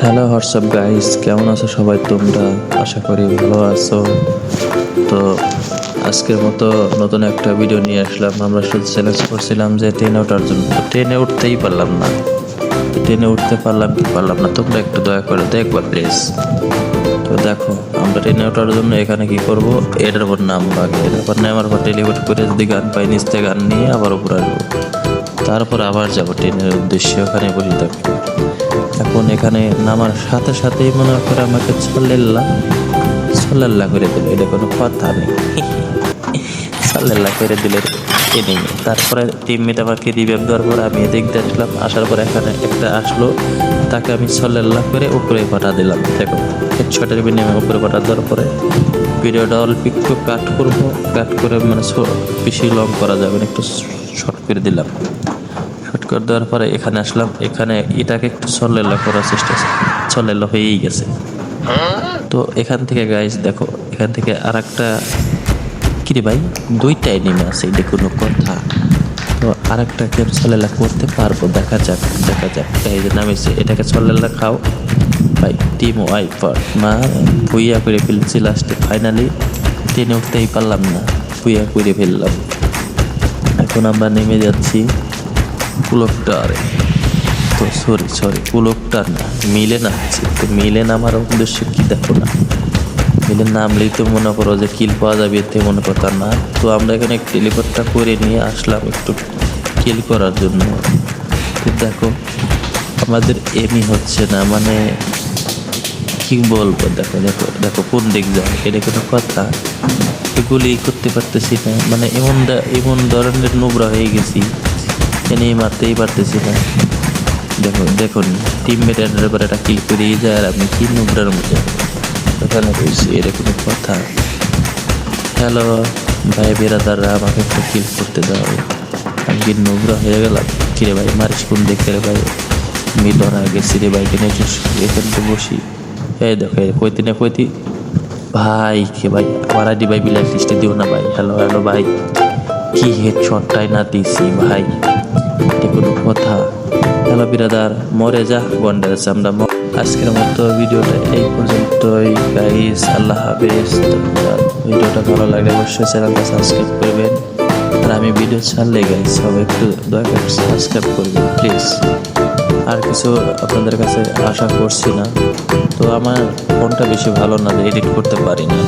Hello WhatsApp guys কেমন আছো সবাই তোমরা? আশা করি ভালো আছো। তো আজকের মতো নতুন একটা ভিডিও নিয়ে আসলাম। আমরা শুধু চ্যালেঞ্জ করছিলাম যে ট্রেনে ওঠার জন্য। তো ট্রেনে উঠতেই পারলাম না। ট্রেনে উঠতে পারলাম কি পারলাম না? তোমরা একটু দয়া করে দেখবা প্লিজ তো দেখো, আমরা ট্রেনে ওঠার জন্য এখানে কি করব? এটার উপর নাম আগে। এটার উপর নামার পর টেলিভোট করে যদি গান পাই, নিচ থেকে গান নিয়ে আবার উপরে আসব। তারপর আবার যাব ট্রেনের উদ্দেশ্যে। ওখানে বসে থাকব। এখন এখানে নামার সাথে সাথেই মনে করে আমাকে ছল্লেল্লা ছল্লেল্লা করে দিল। এটা কোনো কথা নেই। ছল্লেল্লা করে দিলে। এনে তারপরে টিমমেট আমাকে রিভেভ দেওয়ার পর আমি এদিক আসলাম। আসার পর এখানে একটা আসলো। তাকে আমি ছল্লেল্লা করে উপরে পাঠা দিলাম। দেখো হেডশটের বিনিময়ে উপরে পাঠা দেওয়ার পরে ভিডিওটা অল্প একটু কাট করব। কাট করে মানে বেশি লং করা যাবে না, একটু শর্ট করে দিলাম। শর্ট করে দেওয়ার পরে এখানে আসলাম। এখানে এটাকে একটু সল্লেলা করার চেষ্টা সল্লেলা হয়েই গেছে। তো এখান থেকে গাইস দেখো, এখান থেকে আর একটা কিরে ভাই? দুইটাই নেমে আছে, এটা কোনো কথা। তো আর একটা গেম সল্লেলা করতে পারব, দেখা যাক দেখা যাক। এই যে নামেছে এটাকে সল্লেলা খাও। ভাই টিম ওয়াইপার মা, ভুইয়া করে ফেলছি লাস্টে ফাইনালি ট্রেনে উঠতেই পারলাম না, ভুইয়া করে ফেললাম। এখন আমরা নেমে যাচ্ছি। কুলকটারে তো সরি সরি কুলকটার না, মিলে নামছি তো মিলে নামার উদ্দেশ্য কি দেখো না। মিলে নামলেই তো মনে করো যে কিল পাওয়া যাবে এতে মনে কথা না। তো আমরা এখানে টেলিপোর্টটা করে নিয়ে আসলাম একটু কিল করার জন্য। দেখো, আমাদের এমই হচ্ছে না মানে কি বলব? দেখো দেখো দেখো, কোন দিক যায় এটা কোনো কথা। এগুলি করতে পারতেছি না। মানে এমন এমন ধরনের নোংরা হয়ে গেছি। এনে মারতেই পারতেছি না দেখো, দেখুন টিম মেটার পর একটা কিল করেই যায় আর আমি কি নোংরার মতো। ওখানে বলছি এটা কোনো কথা। হ্যালো ভাই বেরাদাররা আমাকে একটা কিল করতে দাও। আমি কি নোংরা হয়ে গেলাম? কিরে ভাই, মারিস কোন দেখে রে ভাই? মিলন আগে সিরে বাইকে নিয়ে এখান থেকে বসি। এই দেখো কইতি না কইতি। ভাই, কে ভাই? আমার আইডি ভাই বিলাইট লিস্টে দিও না ভাই। হ্যালো হ্যালো ভাই। কি হেড শটটাই না দিছি ভাই? এটা কোনো কথা। হ্যালো বিরাদার, মরে যা গন্ডার আমরা আজকের মতো ভিডিওটা এই পর্যন্তই গাইস আল্লাহ হাফেজ। ভিডিওটা ভালো লাগলে অবশ্যই চ্যানেলটা সাবস্ক্রাইব করবেন। আর আমি ভিডিও ছাড়লে গাইস সব একটু দয়া করে সাবস্ক্রাইব করবেন প্লিজ আর কিছু আপনাদের কাছে আশা করছি না। তো আমার ফোনটা বেশি ভালো না এডিট করতে পারি না